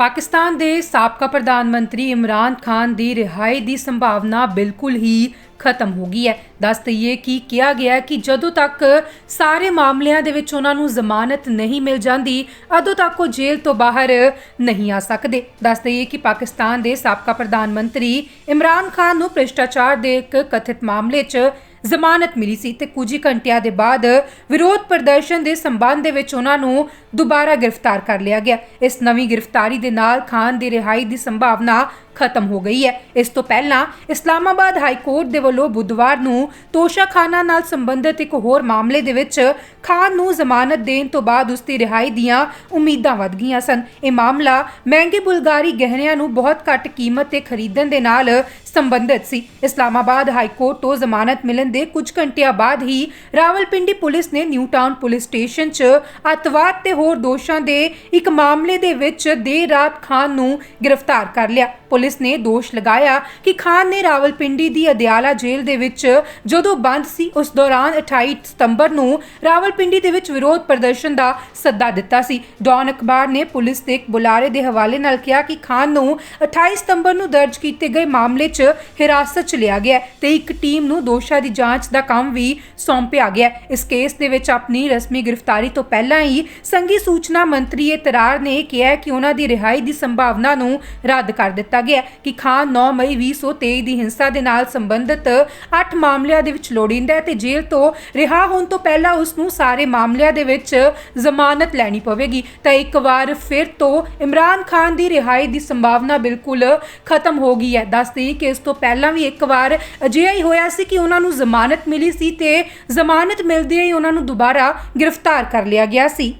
ਪਾਕਿਸਤਾਨ ਦੇ ਸਾਬਕਾ ਪ੍ਰਧਾਨ ਮੰਤਰੀ ਇਮਰਾਨ ਖਾਨ ਦੀ ਰਿਹਾਈ ਦੀ ਸੰਭਾਵਨਾ ਬਿਲਕੁਲ ਹੀ ਖਤਮ ਹੋ ਗਈ ਹੈ। ਦੱਸ ਦਈਏ ਕਿ ਕਿਹਾ ਗਿਆ ਕਿ ਜਦੋਂ ਤੱਕ ਸਾਰੇ ਮਾਮਲਿਆਂ ਦੇ ਵਿੱਚ ਉਹਨਾਂ ਨੂੰ ਜ਼ਮਾਨਤ ਨਹੀਂ ਮਿਲ ਜਾਂਦੀ ਅਦੋਂ ਤੱਕ ਉਹ ਜੇਲ੍ਹ ਤੋਂ ਬਾਹਰ ਨਹੀਂ ਆ ਸਕਦੇ। ਦੱਸ ਦਈਏ ਕਿ ਪਾਕਿਸਤਾਨ ਦੇ ਸਾਬਕਾ ਪ੍ਰਧਾਨ ਮੰਤਰੀ ਇਮਰਾਨ ਖਾਨ ਨੂੰ ਭ੍ਰਿਸ਼ਟਾਚਾਰ ਦੇ ਇੱਕ ਕਥਿਤ ਮਾਮਲੇ 'ਚ ਜ਼ਮਾਨਤ ਮਿਲੀ ਸੀ ਤੇ ਕੁਝ ਹੀ ਘੰਟਿਆਂ ਦੇ ਬਾਅਦ ਵਿਰੋਧ ਪ੍ਰਦਰਸ਼ਨ ਦੇ ਸੰਬੰਧ ਦੇ ਵਿੱਚ ਉਹਨਾਂ ਨੂੰ ਦੁਬਾਰਾ ਗ੍ਰਿਫਤਾਰ ਕਰ ਲਿਆ ਗਿਆ। ਇਸ ਨਵੀਂ ਗ੍ਰਿਫਤਾਰੀ ਦੇ ਨਾਲ ਖਾਨ ਦੀ ਰਿਹਾਈ ਦੀ ਸੰਭਾਵਨਾ ਖਤਮ ਹੋ ਗਈ ਹੈ। ਇਸ ਤੋਂ ਪਹਿਲਾਂ ਇਸਲਾਮਾਬਾਦ ਹਾਈ ਕੋਰਟ ਦੇ ਵੱਲੋਂ ਬੁੱਧਵਾਰ ਨੂੰ ਤੋਸ਼ਾਖਾਨਾ ਨਾਲ ਸੰਬੰਧਿਤ ਇੱਕ ਹੋਰ ਮਾਮਲੇ ਦੇ ਵਿੱਚ ਖਾਨ ਨੂੰ ਜ਼ਮਾਨਤ ਦੇਣ ਤੋਂ ਬਾਅਦ ਉਸ ਦੀ ਰਿਹਾਈ ਦੀਆਂ ਉਮੀਦਾਂ ਵਧ ਗਈਆਂ ਸਨ। ਇਹ ਮਾਮਲਾ ਮਹਿੰਗੇ ਬੁਲਗਾਰੀ ਗਹਿਣਿਆਂ ਨੂੰ ਬਹੁਤ ਘੱਟ ਕੀਮਤ ਤੇ ਖਰੀਦਣ ਦੇ ਨਾਲ ਸੰਬੰਧਿਤ ਸੀ। ਇਸਲਾਮਾਬਾਦ ਹਾਈ ਕੋਰਟ ਤੋਂ ਜ਼ਮਾਨਤ ਮਿਲਣ ਦੇ ਕੁਝ ਘੰਟਿਆਂ ਬਾਅਦ ਹੀ ਰਾਵਲਪਿੰਡੀ ਪੁਲਿਸ ਨੇ ਨਿਊ ਟਾਊਨ ਪੁਲਿਸ ਸਟੇਸ਼ਨ 'ਚ ਅਤਵਾਦ ਤੇ ਹੋਰ ਦੋਸ਼ਾਂ ਦੇ ਇੱਕ ਮਾਮਲੇ ਦੇ ਵਿੱਚ ਦੇਰ ਰਾਤ ਖਾਨ ਨੂੰ ਗ੍ਰਿਫਤਾਰ ਕਰ ਲਿਆ। ਪੁਲਿਸ ਨੇ ਦੋਸ਼ ਲਗਾਇਆ ਕਿ ਖਾਨ ਨੇ ਰਾਵਲਪਿੰਡੀ ਦੀ ਅਦਿਆਲਾ ਜੇਲ੍ਹ ਦੇ ਵਿੱਚ ਜਦੋਂ ਬੰਦ ਸੀ, ਉਸ ਦੌਰਾਨ 28 ਸਤੰਬਰ ਨੂੰ ਰਾਵਲਪਿੰਡੀ ਦੇ ਵਿੱਚ ਵਿਰੋਧ ਪ੍ਰਦਰਸ਼ਨ ਦਾ ਸੱਦਾ ਦਿੱਤਾ ਸੀ। ਡੌਨ ਅਖਬਾਰ ਨੇ ਪੁਲਿਸ ਦੇ ਇੱਕ ਬੁਲਾਰੇ ਦੇ ਹਵਾਲੇ ਨਾਲ ਕਿਹਾ ਕਿ ਖਾਨ ਨੂੰ 28 ਸਤੰਬਰ ਨੂੰ ਦਰਜ ਕੀਤੇ ਗਏ ਮਾਮਲੇ 'ਚ ਹਿਰਾਸਤ 'ਚ ਲਿਆ ਗਿਆ ਤੇ ਇੱਕ ਟੀਮ ਨੂੰ ਦੋਸ਼ਾਂ ਦੀ ਜਾਂਚ ਦਾ ਕੰਮ ਵੀ ਸੌਂਪਿਆ ਗਿਆ ਇਸ ਕੇਸ ਦੇ ਵਿੱਚ ਆਪਣੀ ਰਸਮੀ ਗ੍ਰਿਫਤਾਰੀ ਤੋਂ ਪਹਿਲਾਂ ਹੀ ਸੰਘੀ ਸੂਚਨਾ ਮੰਤਰੀ ਇਤਰਾਰ ਨੇ ਕਿਹਾ ਕਿ ਉਹਨਾਂ ਦੀ ਰਿਹਾਈ ਦੀ ਸੰਭਾਵਨਾ ਨੂੰ ਰੱਦ ਕਰ ਦਿੱਤਾ ਗਿਆ ਕਿ ਖਾਨ 9 ਮਈ 2023 ਦੀ ਹਿੰਸਾ ਦੇ ਨਾਲ ਸੰਬੰਧਿਤ 8 ਮਾਮਲਿਆਂ ਦੇ ਵਿੱਚ ਲੋੜੀਂਦਾ ਹੈ ਤੇ ਜੇਲ੍ਹ ਤੋਂ ਰਿਹਾ ਹੋਣ ਤੋਂ ਪਹਿਲਾਂ ਉਸ ਨੂੰ ਸਾਰੇ ਮਾਮਲਿਆਂ ਦੇ ਵਿੱਚ ਜ਼ਮਾਨਤ ਲੈਣੀ ਪਵੇਗੀ। ਤਾਂ ਇੱਕ ਵਾਰ ਫਿਰ ਤੋਂ ਇਮਰਾਨ ਖਾਨ ਦੀ ਰਿਹਾਈ ਦੀ ਸੰਭਾਵਨਾ ਬਿਲਕੁਲ ਖਤਮ ਹੋ ਗਈ ਹੈ। ਦੱਸਦੇ ਕਿ ਇਸ ਤੋਂ ਪਹਿਲਾਂ ਵੀ ਇੱਕ ਵਾਰ ਅਜਿਹਾ ਹੀ ਹੋਇਆ ਸੀ ਕਿ ਉਹਨਾਂ ਨੂੰ ਜ਼ਮਾਨਤ ਮਿਲੀ ਸੀ ਤੇ ਜ਼ਮਾਨਤ ਮਿਲਦੇ ਹੀ ਉਹਨਾਂ ਨੂੰ ਦੁਬਾਰਾ ਗ੍ਰਿਫਤਾਰ ਕਰ ਲਿਆ ਗਿਆ ਸੀ।